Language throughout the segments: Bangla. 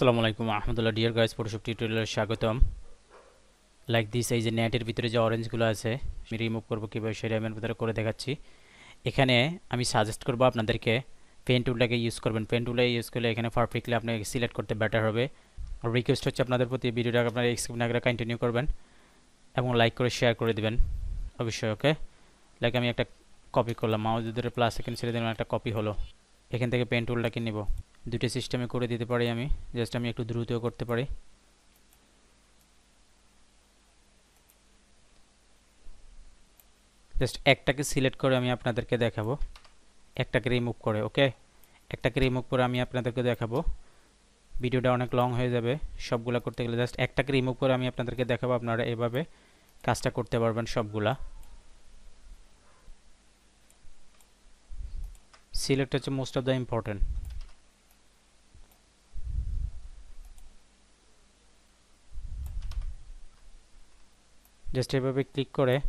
আসসালামু আলাইকুম আহমদুল্লাহ। ডিয়ার গাইস ফটোশপ টিউটোরিয়ালে স্বাগতম। লাইক দিস এই যে নেটের ভিতরে যে অরেঞ্জগুলো আছে, আমি রিমুভ করব কীভাবে সেটা আমি ভিতরে করে দেখাচ্ছি। এখানে আমি সাজেস্ট করব আপনাদেরকে পেন টুলটাকে ইউজ করবেন। পেন টুলটা ইউজ করলে এখানে পারফেক্টলি আপনাকে সিলেক্ট করতে বেটার হবে। আর রিকোয়েস্ট হচ্ছে আপনাদের প্রতি ভিডিওটা আপনারা এক্সকিপ না করে কন্টিনিউ করবেন এবং লাইক করে শেয়ার করে দিবেন। অবশ্যই ওকে লাইক আমি একটা কপি করলাম। মাউস ধরে প্লাস এখানে ছেড়ে দিলাম, একটা কপি হলো। এখান থেকে পেন টুলটাকে নিব। দুটো সিস্টেমে করে দিতে পারি আমি। জাস্ট আমি একটু দ্রুতও করতে পারি। জাস্ট একটাকে সিলেক্ট করে আমি আপনাদেরকে দেখাবো। একটাকে রিমুভ করে ওকে একটাকে রিমুভ করে আমি আপনাদেরকে দেখাবো। ভিডিওটা অনেক লং হয়ে যাবে। সবগুলা করতে গেলে জাস্ট একটাকে রিমুভ করে আমি আপনাদেরকে দেখাবো আপনারা এভাবে কাজটা করতে পারবেন সবগুলা। সিলেক্ট হচ্ছে most of the important just এভাবে ক্লিক করে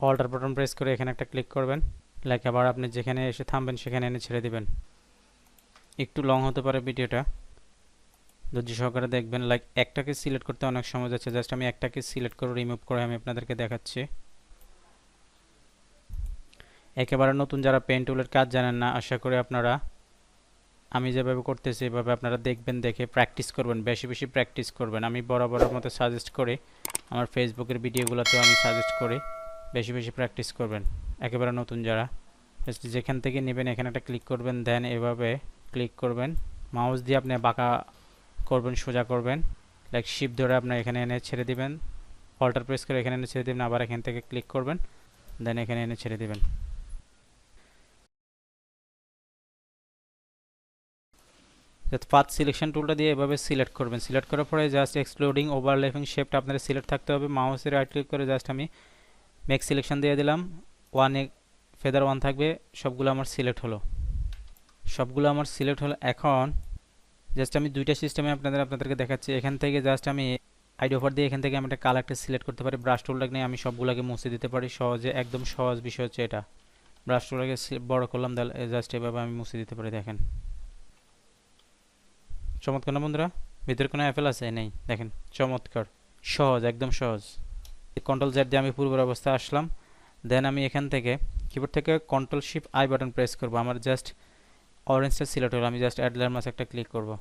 অল্টার বাটন প্রেস করে এখানে একটা ক্লিক করবেন। লাইক আবার আপনি যেখানে এসে থামবেন, সেখানে এনে ছেড়ে দিবেন। একটু লং হতে পারে ভিডিওটা। ধৈর্য সহকারে দেখবেন। লাইক একটাকে সিলেক্ট করতে অনেক সময় যাচ্ছে। জাস্ট আমি একটাকে সিলেক্ট করে রিমুভ করে আমি আপনাদেরকে দেখাচ্ছি। একেবারে নতুন যারা পেন টুলের কাজ জানেন না, আশা করি আপনারা আমি যেভাবে করতেছি এভাবে আপনারা দেখবেন, দেখে প্র্যাকটিস করবেন। বেশি বেশি প্র্যাকটিস করবেন। আমি বরাবরের মতো সাজেস্ট করি। আমার ফেসবুকের ভিডিওগুলোতেও আমি সাজেস্ট করি, বেশি বেশি প্র্যাকটিস করবেন। একেবারে নতুন যারা যেখান থেকে নেবেন, এখানে একটা ক্লিক করবেন দেন এভাবে ক্লিক করবেন। মাউস দিয়ে আপনি বাঁকা করবেন, সোজা করবেন। লাইক শিপ ধরে আপনার এখানে এনে ছেড়ে দিবেন। অল্টার প্রেস করে এখানে এনে ছেড়ে দেবেন, আবার এখান থেকে ক্লিক করবেন দেন এখানে এনে ছেড়ে দিবেন। পাথ সিলেকশন টুলটা দিয়ে এভাবে সিলেক্ট করবেন। সিলেক্ট করার পরে জাস্ট এক্সক্লুডিং ওভারল্যাপিং শেপটা আপনাদের সিলেক্ট থাকতে হবে। মাউসের রাইট ক্লিক করে জাস্ট আমি মেক সিলেকশন দিয়ে দিলাম। ওয়ান ফেদার ওয়ান থাকবে। সবগুলো আমার সিলেক্ট হলো। সবগুলো আমার সিলেক্ট হলো। এখন জাস্ট আমি দুইটা সিস্টেমে আপনাদের, আপনাদেরকে দেখাচ্ছি। এখান থেকে জাস্ট আমি আইডি অফার দিয়ে এখান থেকে আমি একটা কালারটা সিলেক্ট করতে পারি। ব্রাশ টুলটাকে নিয়ে আমি সবগুলোকে মুছে দিতে পারি। সহজে, একদম সহজ বিষয় হচ্ছে এটা। ব্রাশ টুলটাকে বড় করলাম, তাহলে জাস্ট এভাবে আমি মুছে দিতে পারি, দেখেন। চমৎকার না বন্ধুরা? ভিতরে কোনো অ্যাপেল আছে? নেই। দেখেন, চমৎকার। সহজ, একদম সহজ। কন্ট্রোল জেড দিয়ে আমি পূর্বের অবস্থায় আসলাম। দেন আমি এখান থেকে কিবোর্ড থেকে control shift I button press করব। আমার জাস্ট অরেঞ্জটা সিলেক্ট হলো। আমি জাস্ট অ্যাডলার মাস একটা ক্লিক করব।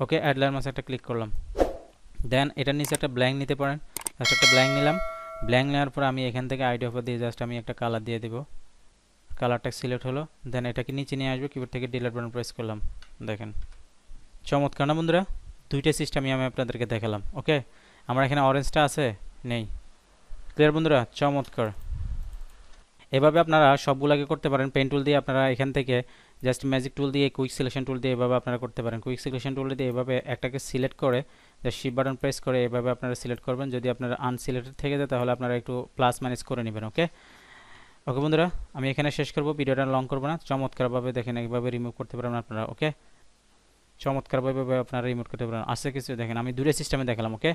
ওকে অ্যাডলার মাস একটা ক্লিক করলাম। দেন এটার নিচে একটা ব্ল্যাঙ্ক নিতে পারেন। জাস্ট একটা ব্ল্যাঙ্ক নিলাম। ব্ল্যাঙ্ক নেওয়ার পর আমি এখান থেকে আইডি অফার দিয়ে জাস্ট আমি একটা কালার দিয়ে দেবো। কালারটা সিলেক্ট হলো। দেন এটাকে নিচে নিয়ে আসব। কিবোর্ড থেকে ডিলেট বাটন প্রেস করলাম। দেখেন। চমৎকার। না বন্ধুরা দুইটা সিস্টেমই আমি আপনাদেরকে দেখালাম ওকে আমার এখানে অরেঞ্জটা আছে? নেই। ক্লিয়ার বন্ধুরা? চমৎকার। এভাবে আপনারা সবগুলোকে করতে পারেন। পেন টুল দিয়ে আপনারা এখান থেকে জাস্ট ম্যাজিক টুল দিয়ে কুইক সিলেকশন টুল দিয়ে এভাবে আপনারা করতে পারেন। কুইক সিলেকশন টুল দিয়ে এভাবে একটাকে সিলেক্ট করে জাস্ট শিপ বাটন প্রেস করে এভাবে আপনারা সিলেক্ট করবেন। যদি আপনারা আনসিলেক্টেড থেকে যায়, তাহলে আপনারা একটু প্লাস মাইনাস করে নেবেন ওকে ওকে বন্ধুরা, আমি এখানে শেষ করব। ভিডিওটা লং করব না। চমৎকারভাবে দেখেন এইভাবে রিমুভ করতে পারবেন আপনারা ওকে চমৎকারভাবে আপনারা রিমোট করতে পারেন আছে কিছু দেখেন আমি দূরে সিস্টেমে দেখালাম ওকে